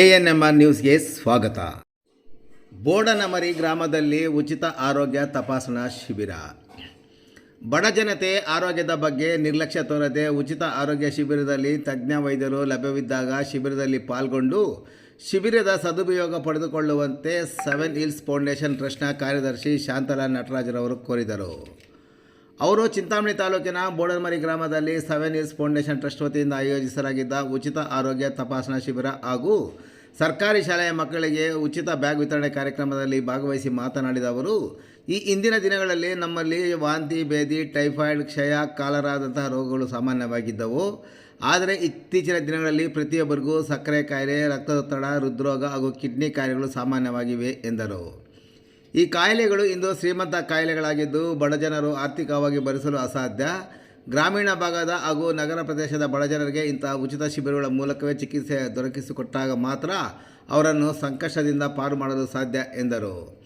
A N M R ನ್ಯೂಸ್ಗೆ ಸ್ವಾಗತ. ಬೋಡನಮರಿ ಗ್ರಾಮದಲ್ಲಿ ಉಚಿತ ಆರೋಗ್ಯ ತಪಾಸಣಾ ಶಿಬಿರ. ಬಡ ಜನತೆ ಆರೋಗ್ಯದ ಬಗ್ಗೆ ನಿರ್ಲಕ್ಷ್ಯ ತೋರದೆ ಉಚಿತ ಆರೋಗ್ಯ ಶಿಬಿರದಲ್ಲಿ ತಜ್ಞ ವೈದ್ಯರು ಲಭ್ಯವಿದ್ದಾಗ ಶಿಬಿರದಲ್ಲಿ ಪಾಲ್ಗೊಂಡು ಶಿಬಿರದ ಸದುಪಯೋಗ ಪಡೆದುಕೊಳ್ಳುವಂತೆ ಸೆವೆನ್ ಹಿಲ್ಸ್ ಫೌಂಡೇಶನ್ ಟ್ರಸ್ಟ್ನ ಕಾರ್ಯದರ್ಶಿ ಶಾಂತಲಾ ನಟರಾಜರವರು ಕೋರಿದರು. ಅವರು ಚಿಂತಾಮಣಿ ತಾಲೂಕಿನ ಬೋಡನ್ಮರಿ ಗ್ರಾಮದಲ್ಲಿ ಸೆವೆನ್ ಇಸ್ ಫೌಂಡೇಶನ್ ಟ್ರಸ್ಟ್ ವತಿಯಿಂದ ಆಯೋಜಿಸಲಾಗಿದ್ದ ಉಚಿತ ಆರೋಗ್ಯ ತಪಾಸಣಾ ಶಿಬಿರ ಹಾಗೂ ಸರ್ಕಾರಿ ಶಾಲೆಯ ಮಕ್ಕಳಿಗೆ ಉಚಿತ ಬ್ಯಾಗ್ ವಿತರಣೆ ಕಾರ್ಯಕ್ರಮದಲ್ಲಿ ಭಾಗವಹಿಸಿ ಮಾತನಾಡಿದ ಅವರು, ಈ ಇಂದಿನ ದಿನಗಳಲ್ಲಿ ನಮ್ಮಲ್ಲಿ ವಾಂತಿ, ಭೇದಿ, ಟೈಫಾಯ್ಡ್, ಕ್ಷಯ, ಕಾಲರಾದಂತಹ ರೋಗಗಳು ಸಾಮಾನ್ಯವಾಗಿದ್ದವು. ಆದರೆ ಇತ್ತೀಚಿನ ದಿನಗಳಲ್ಲಿ ಪ್ರತಿಯೊಬ್ಬರಿಗೂ ಸಕ್ಕರೆ, ಕಾಯಿಲೆ, ರಕ್ತದೊತ್ತಡ, ಹೃದ್ರೋಗ ಹಾಗೂ ಕಿಡ್ನಿ ಕಾಯಿಲೆಗಳು ಸಾಮಾನ್ಯವಾಗಿವೆ ಎಂದರು. ಈ ಕಾಯಿಲೆಗಳು ಇಂದು ಶ್ರೀಮಂತ ಕಾಯಿಲೆಗಳಾಗಿದ್ದು ಬಡಜನರು ಆರ್ಥಿಕವಾಗಿ ಭರಿಸಲು ಅಸಾಧ್ಯ. ಗ್ರಾಮೀಣ ಭಾಗದ ಹಾಗೂ ನಗರ ಪ್ರದೇಶದ ಬಡಜನರಿಗೆ ಇಂತಹ ಉಚಿತ ಶಿಬಿರಗಳ ಮೂಲಕವೇ ಚಿಕಿತ್ಸೆ ದೊರಕಿಸಿಕೊಟ್ಟಾಗ ಮಾತ್ರ ಅವರನ್ನು ಸಂಕಷ್ಟದಿಂದ ಪಾರು ಮಾಡಲು ಸಾಧ್ಯ, ಎಂದರು.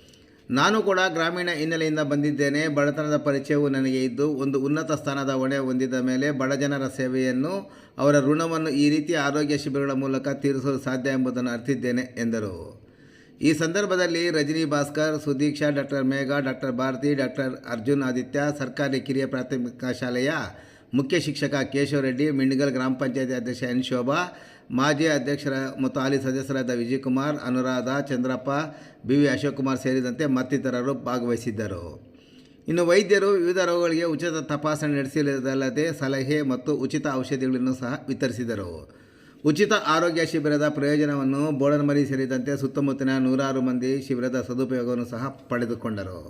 ನಾನು ಕೂಡ ಗ್ರಾಮೀಣ ಹಿನ್ನೆಲೆಯಿಂದ ಬಂದಿದ್ದೇನೆ. ಬಡತನದ ಪರಿಚಯವು ನನಗೆ ಇದ್ದು ಒಂದು ಉನ್ನತ ಸ್ಥಾನದ ಹೊಣೆ ಹೊಂದಿದ ಮೇಲೆ ಬಡಜನರ ಸೇವೆಯನ್ನು ಅವರ ಋಣವನ್ನು ಈ ರೀತಿಯ ಆರೋಗ್ಯ ಶಿಬಿರಗಳ ಮೂಲಕ ತೀರಿಸಲು ಸಾಧ್ಯ ಎಂಬುದನ್ನು ಅರ್ಥಿದ್ದೇನೆ ಎಂದರು. ಈ ಸಂದರ್ಭದಲ್ಲಿ Rajani Bhaskar, Sudiksha, doctor Megha, doctor Bharati, doctor Arjun Aditya, ಸರ್ಕಾರಿ ಕಿರಿಯ ಪ್ರಾಥಮಿಕ ಶಾಲೆಯ ಮುಖ್ಯ ಶಿಕ್ಷಕ ಕೇಶವ ರೆಡ್ಡಿ, ಮಿಂಡಿಗಲ್ ಗ್ರಾಮ ಪಂಚಾಯತಿ ಅಧ್ಯಕ್ಷ ಎನ್ ಶೋಭಾ, ಮಾಜಿ ಅಧ್ಯಕ್ಷರ ಮತ್ತು ಹಾಲಿ ಸದಸ್ಯರಾದ ವಿಜಯಕುಮಾರ್, ಅನುರಾಧ, ಚಂದ್ರಪ್ಪ, ಬಿ ವಿ ಅಶೋಕ್ ಸೇರಿದಂತೆ ಮತ್ತಿತರರು ಭಾಗವಹಿಸಿದ್ದರು. ಇನ್ನು ವೈದ್ಯರು ವಿವಿಧ ರೋಗಗಳಿಗೆ ಉಚಿತ ತಪಾಸಣೆ ನಡೆಸಿದಲ್ಲದೆ ಸಲಹೆ ಮತ್ತು ಉಚಿತ ಔಷಧಿಗಳನ್ನು ಸಹ ವಿತರಿಸಿದರು. ಉಚಿತ ಆರೋಗ್ಯ ಶಿಬಿರದ ಪ್ರಯೋಜನವನ್ನು ಬೋಡನ್ಮರಿ ಸೇರಿದಂತೆ ಸುತ್ತಮುತ್ತಲಿನ ನೂರಾರು ಮಂದಿ ಶಿಬಿರದ ಸದುಪಯೋಗವನ್ನು ಸಹ ಪಡೆದುಕೊಂಡರು.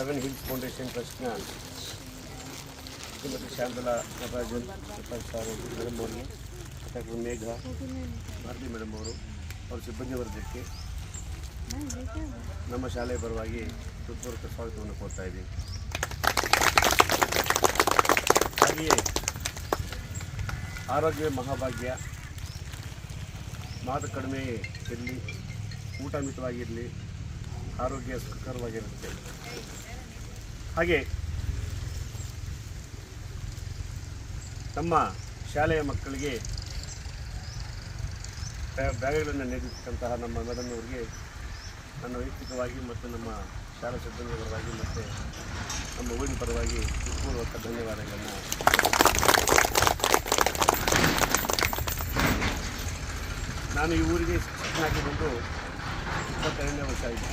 ಸೆವೆನ್ ಹಿಲ್ಸ್ ಫೌಂಡೇಶನ್ ಟ್ರಸ್ಟ್ನ ಶ್ರೀಮತಿ ಶಾಂತಲಾ ನಟರಾಜನ್ ಮೇಡಮ್ ಅವರಿಗೆ, ಡಾಕ್ಟರ್ ಮೇಘ, ಭಾರತಿ ಮೇಡಮ್ ಅವರು, ಅವ್ರ ಸಿಬ್ಬಂದಿ ವರ್ಗಕ್ಕೆ ನಮ್ಮ ಶಾಲೆಯ ಪರವಾಗಿ ಹೃತ್ಪೂರ್ವಕ ಸ್ವಾಗತವನ್ನು ಕೊಡ್ತಾ ಇದ್ದೀವಿ ಹಾಗೆಯೇ ಆರೋಗ್ಯ ಮಹಾಭಾಗ್ಯ, ಮಾತು ಕಡಿಮೆ ಇರಲಿ, ಊಟ ಮಿತವಾಗಿರಲಿ ಆರೋಗ್ಯ ಸುಖಕರವಾಗಿರುತ್ತೆ. ಹಾಗೆ ನಮ್ಮ ಶಾಲೆಯ ಮಕ್ಕಳಿಗೆ ಬ್ಯಾ- ಬ್ಯಾಗ್ಗಳನ್ನು ನೀಡಿರ್ತಕ್ಕಂತಹ ನಮ್ಮ ಮೇಡಮ್ ಅವರಿಗೆ ನನ್ನ ವೈಯಕ್ತಿಕವಾಗಿ ಮತ್ತು ನಮ್ಮ ಶಾಲಾ ಸಿಬ್ಬಂದಿ ಪರವಾಗಿ ಮತ್ತು ನಮ್ಮ ಊರಿನ ಪರವಾಗಿ ಪೂರ್ವಕ ಧನ್ಯವಾದಗಳನ್ನು ನಾನು ಈ ಊರಿಗೆ ಶಿಕ್ಷಕನಾಗಿ ಬಂದು ಇಪ್ಪತ್ತೆರಡನೇ ವರ್ಷ ಆಯಿತು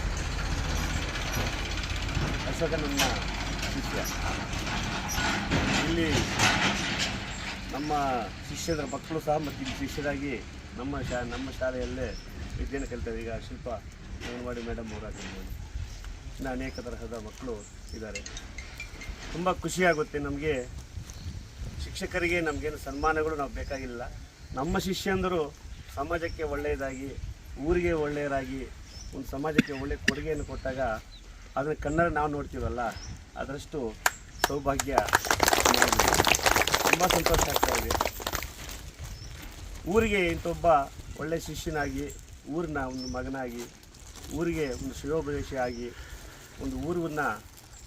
ನನ್ನ ಶಿಷ್ಯ ಇಲ್ಲಿ ನಮ್ಮ ಶಿಷ್ಯರ ಮಕ್ಕಳು ಸಹ ಮತ್ತು ಇಲ್ಲಿ ಶಿಷ್ಯರಾಗಿ ನಮ್ಮ ಶಾ, ನಮ್ಮ ಶಾಲೆಯಲ್ಲೇ ವಿದ್ಯೆಯನ್ನು ಕಲಿತಾರೆ ಈಗ ಶಿಲ್ಪ ಅಂಗನವಾಡಿ ಮೇಡಮ್ ಅವರಾಗಿರ್ಬೋದು ಇನ್ನು ಅನೇಕ ತರಹದ ಮಕ್ಕಳು ಇದ್ದಾರೆ. ತುಂಬ ಖುಷಿಯಾಗುತ್ತೆ ನಮಗೆ. ಶಿಕ್ಷಕರಿಗೆ ನಮಗೇನು ಸನ್ಮಾನಗಳು ನಾವು ಬೇಕಾಗಿಲ್ಲ. ನಮ್ಮ ಶಿಷ್ಯಂದರು ಸಮಾಜಕ್ಕೆ ಒಳ್ಳೆಯದಾಗಿ, ಊರಿಗೆ ಒಳ್ಳೆಯರಾಗಿ, ಒಂದು ಸಮಾಜಕ್ಕೆ ಒಳ್ಳೆಯ ಕೊಡುಗೆಯನ್ನು ಕೊಟ್ಟಾಗ ಅದನ್ನು ಕನ್ನಡ ನಾವು ನೋಡ್ತೀವಲ್ಲ ಅದರಷ್ಟು ಸೌಭಾಗ್ಯ ತುಂಬ ಸಂತೋಷ ಆಗ್ತಾ ಇದೆ. ಊರಿಗೆ ಇಂಥೊಬ್ಬ ಒಳ್ಳೆಯ ಶಿಷ್ಯನಾಗಿ, ಊರಿನ ಒಂದು ಮಗನಾಗಿ, ಊರಿಗೆ ಒಂದು ಶಿವೋಪದೇಶ ಆಗಿ, ಒಂದು ಊರನ್ನು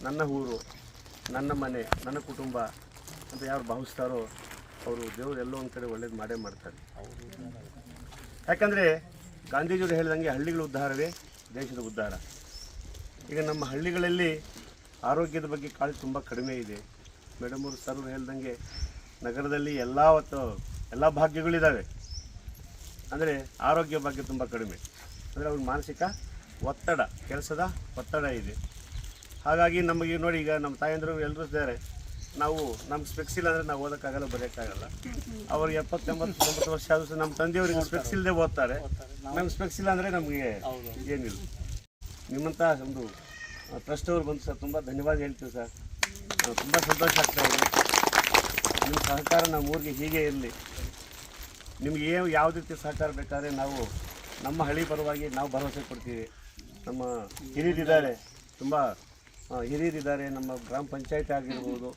ನನ್ನ ಊರು, ನನ್ನ ಮನೆ, ನನ್ನ ಕುಟುಂಬ ಅಂತ ಯಾರು ಭಾವಿಸ್ತಾರೋ, ಅವರು ದೇವರು ಎಲ್ಲೋ ಒಂದು ಕಡೆ ಒಳ್ಳೇದು ಮಾಡೇ ಮಾಡ್ತಾರೆ. ಯಾಕಂದರೆ ಗಾಂಧೀಜಿಯವರು ಹೇಳಿದಂಗೆ ಹಳ್ಳಿಗಳ ಉದ್ಧಾರವೇ ದೇಶದ ಉದ್ಧಾರ. ಈಗ ನಮ್ಮ ಹಳ್ಳಿಗಳಲ್ಲಿ ಆರೋಗ್ಯದ ಬಗ್ಗೆ ಕಾಳಜಿ ತುಂಬ ಕಡಿಮೆ ಇದೆ. ಮೇಡಮ್ ಅವರು ಸರ್ ಹೇಳ್ದಂಗೆ ನಗರದಲ್ಲಿ ಎಲ್ಲ ಹೊತ್ತು ಎಲ್ಲ ಭಾಗ್ಯಗಳಿದ್ದಾವೆ ಅಂದರೆ ಆರೋಗ್ಯ ಬಗ್ಗೆ ತುಂಬ ಕಡಿಮೆ. ಅಂದರೆ ಅವ್ರಿಗೆ ಮಾನಸಿಕ ಒತ್ತಡ ಕೆಲಸದ ಒತ್ತಡ ಇದೆ. ಹಾಗಾಗಿ ನಮಗೆ ನೋಡಿ ಈಗ ನಮ್ಮ ತಾಯಂದರು ಎಲ್ಲರೂ ಇದ್ದಾರೆ. ನಾವು ನಮ್ಗೆ ಸ್ಪೆಕ್ಸ್ ಇಲ್ಲ ಅಂದರೆ ನಾವು ಓದೋಕ್ಕಾಗಲ್ಲ ಬರೆಯೋಕ್ಕಾಗಲ್ಲ. ಅವ್ರಿಗೆ ಎಪ್ಪತ್ತೊಂಬತ್ತು ತೊಂಬತ್ತು ವರ್ಷ ಆದರೂ ನಮ್ಮ ತಂದೆಯವರಿಗೆ ಸ್ಪೆಕ್ಸ್ ಇಲ್ಲದೆ ಓದ್ತಾರೆ. ನಮ್ಗೆ ಸ್ಪೆಕ್ಸ್ ಇಲ್ಲ ಅಂದರೆ ನಮಗೆ ಏನಿಲ್ಲ. ನಿಮ್ಮಂಥ ಒಂದು ಟ್ರಸ್ಟ್ ಅವ್ರು ಬಂದು ಸರ್ ತುಂಬ ಧನ್ಯವಾದ ಹೇಳ್ತೀವಿ ಸರ್. ತುಂಬ ಸಂತೋಷ ಆಗ್ತಾ ಇದೆ. ನಿಮ್ಮ ಸಹಕಾರ ನಮ್ಮ ಊರಿಗೆ ಹೀಗೆ ಇರಲಿ. ನಿಮ್ಗೆ ಏನು ಯಾವ ರೀತಿ ಸಹಕಾರ ಬೇಕಾದ್ರೆ ನಾವು ನಮ್ಮ ಹಳ್ಳಿ ಪರವಾಗಿ ನಾವು ಭರವಸೆ ಕೊಡ್ತೀವಿ. ನಮ್ಮ ಹಿರಿಯರಿದ್ದಾರೆ ತುಂಬ ಹಿರಿಯರಿದ್ದಾರೆ. ನಮ್ಮ ಗ್ರಾಮ ಪಂಚಾಯತ್ ಆಗಿರ್ಬೋದು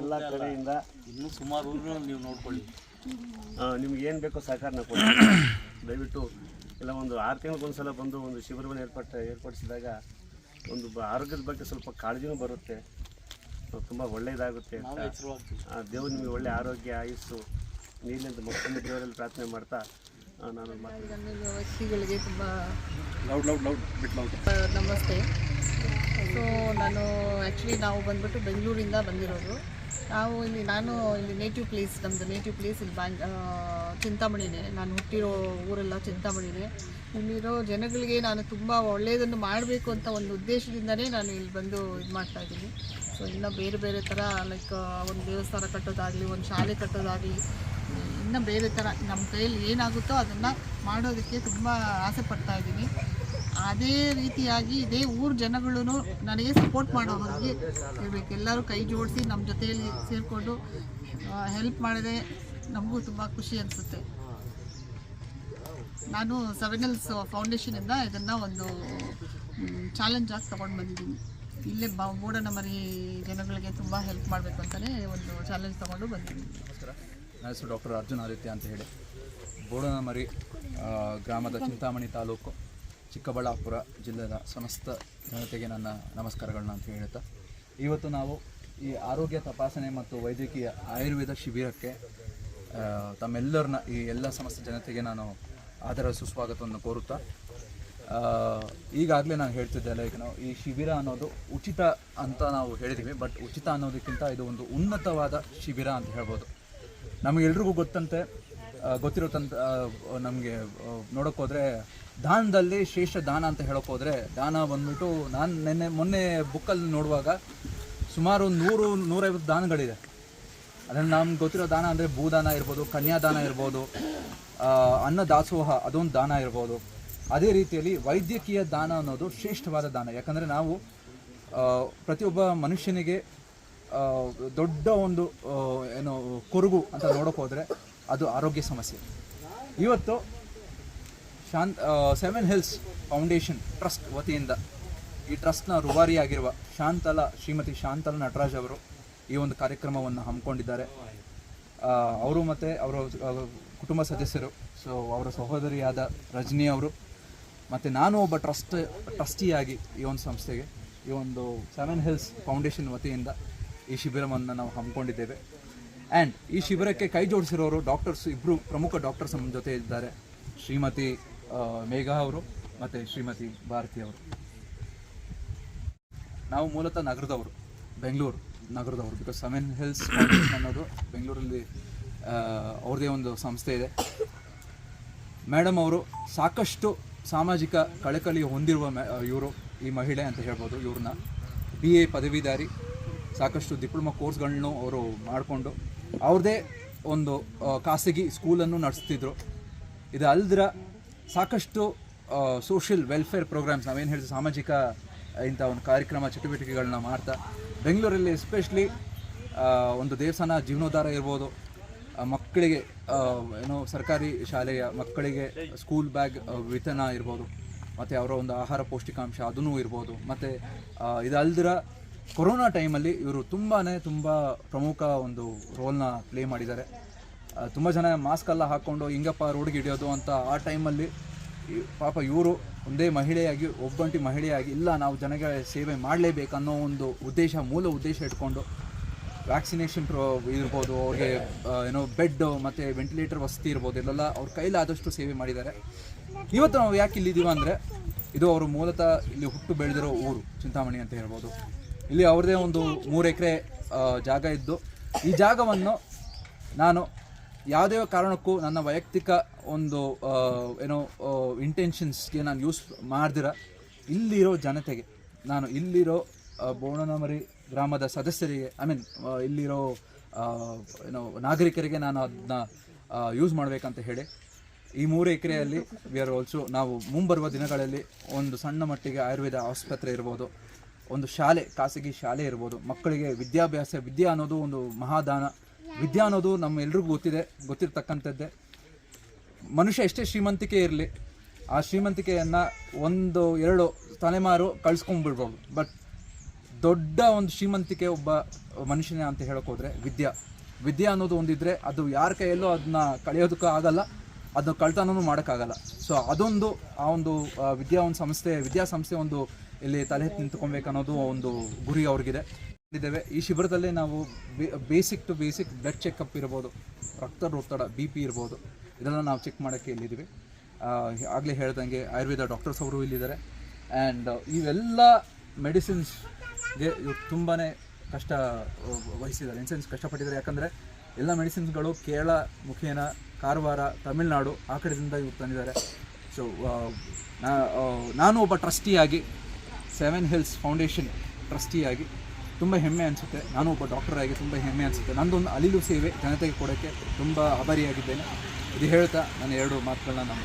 ಎಲ್ಲ ಕಡೆಯಿಂದ. ಇನ್ನೂ ಸುಮಾರು ನೀವು ನೋಡ್ಕೊಳ್ಳಿ. ನಿಮ್ಗೆ ಏನು ಬೇಕೋ ಸಹಕಾರ ಕೊಡಿ ಕೊಡ್ತೀವಿ. ದಯವಿಟ್ಟು ಎಲ್ಲ ಒಂದು ಆರು ತಿಂಗಳಿಗೊಂದ್ಸಲ ಬಂದು ಒಂದು ಶಿಬಿರವನ್ನು ಏರ್ಪಟ್ಟ ಏರ್ಪಡಿಸಿದಾಗ ಒಂದು ಬ- ಆರೋಗ್ಯದ ಬಗ್ಗೆ ಸ್ವಲ್ಪ ಕಾಳಜಿನೂ ಬರುತ್ತೆ. ತುಂಬ ಒಳ್ಳೆಯದಾಗುತ್ತೆ ಅಂತ. ಆ, ದೇವ್ರು ನಿಮಗೆ ಒಳ್ಳೆ ಆರೋಗ್ಯ ಆಯುಸ್ಸು ನೀರಿನಿಂದ ಮತ್ತೊಂದು ದೇವರಲ್ಲಿ ಪ್ರಾರ್ಥನೆ ಮಾಡ್ತಾ ನಾನು ವ್ಯಕ್ತಿಗಳಿಗೆ ತುಂಬ loud loud loud bit loud. ನಮಸ್ತೆ. ಸೊ ನಾನು ಆ್ಯಕ್ಚುಲಿ ನಾವು ಬಂದ್ಬಿಟ್ಟು ಬೆಂಗಳೂರಿಂದ ಬಂದಿರೋದು. ನಾವು ಇಲ್ಲಿ, ನಾನು ಇಲ್ಲಿ ನೇಟಿವ್ ಪ್ಲೇಸ್ ನಮ್ಮದು ನೇಟಿವ್ ಪ್ಲೇಸ್ ಇಲ್ಲಿ ಬ್ಯಾಂಗ್ ಚಿಂತಾಮಣಿನೇ. ನಾನು ಹುಟ್ಟಿರೋ ಊರೆಲ್ಲ ಚಿಂತಾಮಣಿನೇ. ಇಲ್ಲಿರೋ ಜನಗಳಿಗೆ ನಾನು ತುಂಬ ಒಳ್ಳೆಯದನ್ನು ಮಾಡಬೇಕು ಅಂತ ಒಂದು ಉದ್ದೇಶದಿಂದನೇ ನಾನು ಇಲ್ಲಿ ಬಂದು ಇದು ಮಾಡ್ತಾ ಇದ್ದೀನಿ. ಸೊ ಇನ್ನು ಬೇರೆ ಬೇರೆ ಥರ ಲೈಕ್ ಒಂದು ದೇವಸ್ಥಾನ ಕಟ್ಟೋದಾಗಲಿ, ಒಂದು ಶಾಲೆ ಕಟ್ಟೋದಾಗಲಿ, ಇನ್ನು ಬೇರೆ ಥರ ನಮ್ಮ ಕೈಯಲ್ಲಿ ಏನಾಗುತ್ತೋ ಅದನ್ನು ಮಾಡೋದಕ್ಕೆ ತುಂಬ ಆಸೆ ಪಡ್ತಾ ಇದ್ದೀನಿ. ಅದೇ ರೀತಿಯಾಗಿ ಇದೇ ಊರ್ ಜನಗಳೂ ನನಗೆ ಸಪೋರ್ಟ್ ಮಾಡೋ ಹಾಗೆ ಹೇಳ್ಬೇಕು ಎಲ್ಲರೂ ಕೈ ಜೋಡಿಸಿ ನಮ್ಮ ಜೊತೆಯಲ್ಲಿ ಸೇರಿಕೊಂಡು ಹೆಲ್ಪ್ ಮಾಡಿದೆ ನಮಗೂ ತುಂಬ ಖುಷಿ ಅನಿಸುತ್ತೆ. ನಾನು ಸೆವೆನ್ ಎಲ್ಸ್ ಫೌಂಡೇಶನಿಂದ ಇದನ್ನು ಒಂದು ಚಾಲೆಂಜ್ ಆಗಿ ತೊಗೊಂಡು ಬಂದಿದ್ದೀನಿ. ಇಲ್ಲೇ ಬ ಮೂಢನಮರಿ ಜನಗಳಿಗೆ ತುಂಬ ಹೆಲ್ಪ್ ಮಾಡಬೇಕು ಅಂತಲೇ ಒಂದು ಚಾಲೆಂಜ್ ತೊಗೊಂಡು ಬಂದಿದ್ದೀನಿ. ನನ್ನ ಹೆಸರು ಡಾಕ್ಟರ್ ಅರ್ಜುನ್ ಆದಿತ್ಯ ಅಂತ ಹೇಳಿ. ಬೋಡನಮರಿ ಗ್ರಾಮದ ಚಿಂತಾಮಣಿ ತಾಲೂಕು. ಚಿಕ್ಕಬಳ್ಳಾಪುರ ಜಿಲ್ಲೆಯ ಸಮಸ್ತ ಜನತೆಗೆ ನನ್ನ ನಮಸ್ಕಾರಗಳನ್ನ ಅಂತ ಹೇಳ್ತಾ ಇವತ್ತು ನಾವು ಈ ಆರೋಗ್ಯ ತಪಾಸಣೆ ಮತ್ತು ವೈದ್ಯಕೀಯ ಆಯುರ್ವೇದ ಶಿಬಿರಕ್ಕೆ ತಮ್ಮೆಲ್ಲರನ್ನ, ಈ ಎಲ್ಲ ಸಮಸ್ತ ಜನತೆಗೆ ನಾನು ಆದರ ಸುಸ್ವಾಗತವನ್ನು ಕೋರುತ್ತಾ ಈಗಾಗಲೇ ನಾನು ಹೇಳ್ತಿದ್ದೆ ಲೈಕ್ ನಾವು ಈ ಶಿಬಿರ ಅನ್ನೋದು ಉಚಿತ ಅಂತ ನಾವು ಹೇಳಿದ್ದೀವಿ ಬಟ್ ಉಚಿತ ಅನ್ನೋದಕ್ಕಿಂತ ಇದು ಒಂದು ಉನ್ನತವಾದ ಶಿಬಿರ ಅಂತ ಹೇಳ್ಬೋದು. ನಮಗೆಲ್ರಿಗೂ ಗೊತ್ತಂತೆ ಆ, ತಂತ ನಮಗೆ ನೋಡೋಕ್ಕೋದ್ರೆ ದಾನದಲ್ಲಿ ಶ್ರೇಷ್ಠ ದಾನ ಅಂತ ಹೇಳೋಕ್ಕೋದ್ರೆ ದಾನ ಬಂದ್ಬಿಟ್ಟು ನಾನು ನಿನ್ನೆ ಮೊನ್ನೆ ಬುಕ್ಕಲ್ಲಿ ನೋಡುವಾಗ ಸುಮಾರು ನೂರು ನೂರೈವತ್ತು ದಾನಗಳಿದೆ. ಅದನ್ನು ನಮ್ಗೆ ಗೊತ್ತಿರೋ ದಾನ ಅಂದರೆ ಭೂದಾನ ಇರ್ಬೋದು ಕನ್ಯಾದಾನ ಇರ್ಬೋದು ಅನ್ನ ದಾಸೋಹ ಅದೊಂದು ದಾನ ಇರ್ಬೋದು. ಅದೇ ರೀತಿಯಲ್ಲಿ ವೈದ್ಯಕೀಯ ದಾನ ಅನ್ನೋದು ಶ್ರೇಷ್ಠವಾದ ದಾನ. ಯಾಕಂದರೆ ನಾವು ಪ್ರತಿಯೊಬ್ಬ ಮನುಷ್ಯನಿಗೆ ದೊಡ್ಡ ಒಂದು ಏನು ಕೊರಗು ಅಂತ ನೋಡೋಕ್ಕೋದ್ರೆ ಅದು ಆರೋಗ್ಯ ಸಮಸ್ಯೆ. ಇವತ್ತು ಶಾಂತ್ ಸೆವೆನ್ ಹಿಲ್ಸ್ ಫೌಂಡೇಶನ್ ಟ್ರಸ್ಟ್ ವತಿಯಿಂದ ಈ ಟ್ರಸ್ಟ್ನ ರೂವಾರಿಯಾಗಿರುವ ಶಾಂತಲ, ಶ್ರೀಮತಿ ಶಾಂತಲ ನಟರಾಜ್ ಅವರು ಈ ಒಂದು ಕಾರ್ಯಕ್ರಮವನ್ನು ಹಮ್ಮಿಕೊಂಡಿದ್ದಾರೆ. ಅವರು ಮತ್ತು ಅವರ ಕುಟುಂಬ ಸದಸ್ಯರು ಸೊ ಅವರ ಸಹೋದರಿಯಾದ ರಜನಿ ಅವರು ಮತ್ತು ನಾನು ಒಬ್ಬ ಟ್ರಸ್ಟ್ ಟ್ರಸ್ಟಿಯಾಗಿ ಈ ಒಂದು ಸಂಸ್ಥೆಗೆ ಈ ಒಂದು ಸೆವೆನ್ ಹಿಲ್ಸ್ ಫೌಂಡೇಶನ್ ವತಿಯಿಂದ ಈ ಶಿಬಿರವನ್ನು ನಾವು ಹಮ್ಮಿಕೊಂಡಿದ್ದೇವೆ. ಆ್ಯಂಡ್ ಈ ಶಿಬಿರಕ್ಕೆ ಕೈ ಜೋಡಿಸಿರೋರು ಡಾಕ್ಟರ್ಸ್ ಇಬ್ಬರು ಪ್ರಮುಖ ಡಾಕ್ಟರ್ಸ್ ನಮ್ಮ ಜೊತೆ ಇದ್ದಾರೆ. ಶ್ರೀಮತಿ ಮೇಘಾ ಅವರು ಮತ್ತು ಶ್ರೀಮತಿ ಭಾರತಿ ಅವರು. ನಾವು ಮೂಲತಃ ನಗರದವರು, ಬೆಂಗಳೂರು ನಗರದವರು ಬಿಕಾಸ್ ಸೆವೆನ್ ಹಿಲ್ಸ್ ಅನ್ನೋದು ಬೆಂಗಳೂರಲ್ಲಿ ಅವ್ರದೇ ಒಂದು ಸಂಸ್ಥೆ ಇದೆ. ಮೇಡಮ್ ಅವರು ಸಾಕಷ್ಟು ಸಾಮಾಜಿಕ ಕಳಕಳಿ ಹೊಂದಿರುವ ಇವರು, ಈ ಮಹಿಳೆ ಅಂತ ಹೇಳ್ಬೋದು ಇವ್ರನ್ನ. ಬಿ ಎ ಪದವೀಧಾರಿ, ಸಾಕಷ್ಟು ಡಿಪ್ಲೊಮಾ ಕೋರ್ಸ್ಗಳನ್ನು ಅವರು ಮಾಡಿಕೊಂಡು ಅವ್ರದ್ದೇ ಒಂದು ಖಾಸಗಿ ಸ್ಕೂಲನ್ನು ನಡೆಸ್ತಿದ್ರು. ಇದು ಸಾಕಷ್ಟು ಸೋಷಿಯಲ್ ವೆಲ್ಫೇರ್ ಪ್ರೋಗ್ರಾಮ್ಸ್ ನಾವೇನು ಹೇಳ್ತೀವಿ ಸಾಮಾಜಿಕ, ಇಂಥ ಒಂದು ಕಾರ್ಯಕ್ರಮ, ಚಟುವಟಿಕೆಗಳನ್ನ ಮಾಡ್ತಾ, ಬೆಂಗಳೂರಲ್ಲಿ ಎಸ್ಪೆಷಲಿ ಒಂದು ದೇವಸ್ಥಾನ ಜೀವನೋದ್ಧಾರ ಇರ್ಬೋದು. ಮಕ್ಕಳಿಗೆ ಏನೋ ಸರ್ಕಾರಿ ಶಾಲೆಯ ಮಕ್ಕಳಿಗೆ ಸ್ಕೂಲ್ ಬ್ಯಾಗ್ ವಿತರಣ ಇರ್ಬೋದು. ಮತ್ತು ಅವರ ಒಂದು ಆಹಾರ ಪೌಷ್ಟಿಕಾಂಶ ಅದೂ ಇರ್ಬೋದು. ಮತ್ತು ಇದಲ್ದಿರ ಕೊರೋನಾ ಟೈಮಲ್ಲಿ ಇವರು ತುಂಬಾ ತುಂಬ ಪ್ರಮುಖ ಒಂದು ರೋಲ್ನ ಪ್ಲೇ ಮಾಡಿದ್ದಾರೆ. ತುಂಬ ಜನ ಮಾಸ್ಕ್ ಎಲ್ಲ ಹಾಕ್ಕೊಂಡು ಹಿಂಗಪ್ಪ ರೋಡ್ಗೆ ಹಿಡಿಯೋದು ಅಂತ ಆ ಟೈಮಲ್ಲಿ ಪಾಪ ಇವರು ಒಂದೇ ಮಹಿಳೆಯಾಗಿ, ಒಬ್ಬಂಟಿ ಮಹಿಳೆಯಾಗಿ, ಇಲ್ಲ ನಾವು ಜನಗಳ ಸೇವೆ ಮಾಡಲೇಬೇಕು ಅನ್ನೋ ಒಂದು ಉದ್ದೇಶ, ಮೂಲ ಉದ್ದೇಶ ಇಟ್ಕೊಂಡು ವ್ಯಾಕ್ಸಿನೇಷನ್ ಪ್ರೋ ಇರ್ಬೋದು, ಅವ್ರಿಗೆ ಏನೋ ಬೆಡ್ ಮತ್ತು ವೆಂಟಿಲೇಟರ್ ವಸತಿ ಇರ್ಬೋದು ಇಲ್ಲೆಲ್ಲ ಅವ್ರ ಕೈಲಾದಷ್ಟು ಸೇವೆ ಮಾಡಿದ್ದಾರೆ. ಇವತ್ತು ನಾವು ಯಾಕೆ ಇಲ್ಲಿದ್ದೀವಿ ಅಂದರೆ, ಇದು ಅವರು ಮೂಲತಃ ಇಲ್ಲಿ ಹುಟ್ಟು ಬೆಳೆದಿರೋ ಊರು, ಚಿಂತಾಮಣಿ ಅಂತ ಹೇಳ್ಬೋದು. ಇಲ್ಲಿ ಅವ್ರದೇ ಒಂದು ಮೂರು ಎಕರೆ ಜಾಗ ಇದ್ದು, ಈ ಜಾಗವನ್ನು ನಾನು ಯಾವುದೇ ಕಾರಣಕ್ಕೂ ನನ್ನ ವೈಯಕ್ತಿಕ ಒಂದು ಏನೋ ಇಂಟೆನ್ಷನ್ಸ್ಗೆ ನಾನು ಯೂಸ್ ಮಾಡ್ದಿರ, ಇಲ್ಲಿರೋ ಜನತೆಗೆ, ನಾನು ಇಲ್ಲಿರೋ ಬೋಣನಮರಿ ಗ್ರಾಮದ ಸದಸ್ಯರಿಗೆ ಐ ಮೀನ್ ಇಲ್ಲಿರೋ ಏನೋ, ನಾಗರಿಕರಿಗೆ ನಾನು ಅದನ್ನ ಯೂಸ್ ಮಾಡಬೇಕಂತ ಹೇಳಿ, ಈ ಮೂರು ಎಕರೆಯಲ್ಲಿ ವಿ ಆರ್ ಆಲ್ಸೋ ನಾವು ಮುಂಬರುವ ದಿನಗಳಲ್ಲಿ ಒಂದು ಸಣ್ಣ ಮಟ್ಟಿಗೆ ಆಯುರ್ವೇದ ಆಸ್ಪತ್ರೆ ಇರ್ಬೋದು ಒಂದು ಶಾಲೆ, ಖಾಸಗಿ ಶಾಲೆ ಇರ್ಬೋದು. ಮಕ್ಕಳಿಗೆ ವಿದ್ಯಾಭ್ಯಾಸ, ವಿದ್ಯೆ ಅನ್ನೋದು ಒಂದು ಮಹಾದಾನ. ವಿದ್ಯೆ ಅನ್ನೋದು ನಮ್ಮ ಎಲ್ರಿಗೂ ಗೊತ್ತಿದೆ, ಗೊತ್ತಿರ್ತಕ್ಕಂಥದ್ದೇ. ಮನುಷ್ಯ ಎಷ್ಟೇ ಶ್ರೀಮಂತಿಕೆ ಇರಲಿ, ಆ ಶ್ರೀಮಂತಿಕೆಯನ್ನು ಒಂದು, ಎರಡು ತಲೆಮಾರು ಕಳ್ಸ್ಕೊಂಡ್ಬಿಡ್ಬೋದು ಬಟ್ ದೊಡ್ಡ ಒಂದು ಶ್ರೀಮಂತಿಕೆ ಒಬ್ಬ ಮನುಷ್ಯನೇ ಅಂತ ಹೇಳೋಕ್ಕೋದ್ರೆ ವಿದ್ಯೆ. ವಿದ್ಯಾ ಅನ್ನೋದು ಒಂದಿದ್ರೆ ಅದು ಯಾರ ಕೈಯಲ್ಲೂ ಅದನ್ನ ಕಳೆಯೋದಕ್ಕೂ ಆಗಲ್ಲ, ಅದನ್ನ ಕಳ್ತನೂ ಮಾಡೋಕ್ಕಾಗಲ್ಲ. ಸೊ ಅದೊಂದು ಆ ಒಂದು ವಿದ್ಯಾ ಒಂದು ಸಂಸ್ಥೆ ವಿದ್ಯಾಸಂಸ್ಥೆ ಒಂದು ಇಲ್ಲಿ ತಲೆ ನಿಂತ್ಕೊಬೇಕು ಅನ್ನೋದು ಒಂದು ಗುರಿ ಅವ್ರಿಗಿದೆ. ಇದ್ದೇವೆ. ಈ ಶಿಬಿರದಲ್ಲಿ ನಾವು basic to basic blood checkup ಇರ್ಬೋದು. ರಕ್ತದೊತ್ತಡ ಬಿ ಪಿ ಇರ್ಬೋದು. ಇದೆಲ್ಲ ನಾವು ಚೆಕ್ ಮಾಡೋಕ್ಕೆ ಇಲ್ಲಿದ್ದೀವಿ. ಆಗಲೇ ಹೇಳ್ದಂಗೆ ಆಯುರ್ವೇದ ಡಾಕ್ಟರ್ಸ್ ಅವರು ಇಲ್ಲಿದ್ದಾರೆ. ಆ್ಯಂಡ್ ಇವೆಲ್ಲ ಮೆಡಿಸಿನ್ಸ್ಗೆ ಇವ್ರು ತುಂಬಾ ಕಷ್ಟ ವಹಿಸಿದ್ದಾರೆ. ಇನ್ ಸೆನ್ಸ್ ಕಷ್ಟಪಟ್ಟಿದ್ದಾರೆ. ಯಾಕಂದರೆ ಎಲ್ಲ ಮೆಡಿಸಿನ್ಸ್ಗಳು ಕೇರಳ, ಮುಖೇನ, ಕಾರವಾರ, ತಮಿಳುನಾಡು ಆ ಕಡೆಯಿಂದ ಇವ್ರು ತಂದಿದ್ದಾರೆ. ಸೊ ನಾನು ಒಬ್ಬ ಟ್ರಸ್ಟಿಯಾಗಿ ಸೆವೆನ್ ಹಿಲ್ಸ್ ಫೌಂಡೇಶನ್ ಟ್ರಸ್ಟಿಯಾಗಿ ತುಂಬ ಹೆಮ್ಮೆ ಅನಿಸುತ್ತೆ. ನಾನು ಒಬ್ಬ ಡಾಕ್ಟರ್ ಆಗಿ ತುಂಬ ಹೆಮ್ಮೆ ಅನಿಸುತ್ತೆ. ನನ್ನದೊಂದು ಅಲಿಲು ಸೇವೆ ಜನತೆಗೆ ಕೊಡೋಕ್ಕೆ ತುಂಬ ಆಭಾರಿಯಾಗಿದ್ದೇನೆ. ಇದು ಹೇಳ್ತಾ ನಾನು ಎರಡು ಮಾತುಗಳನ್ನ ನಾನು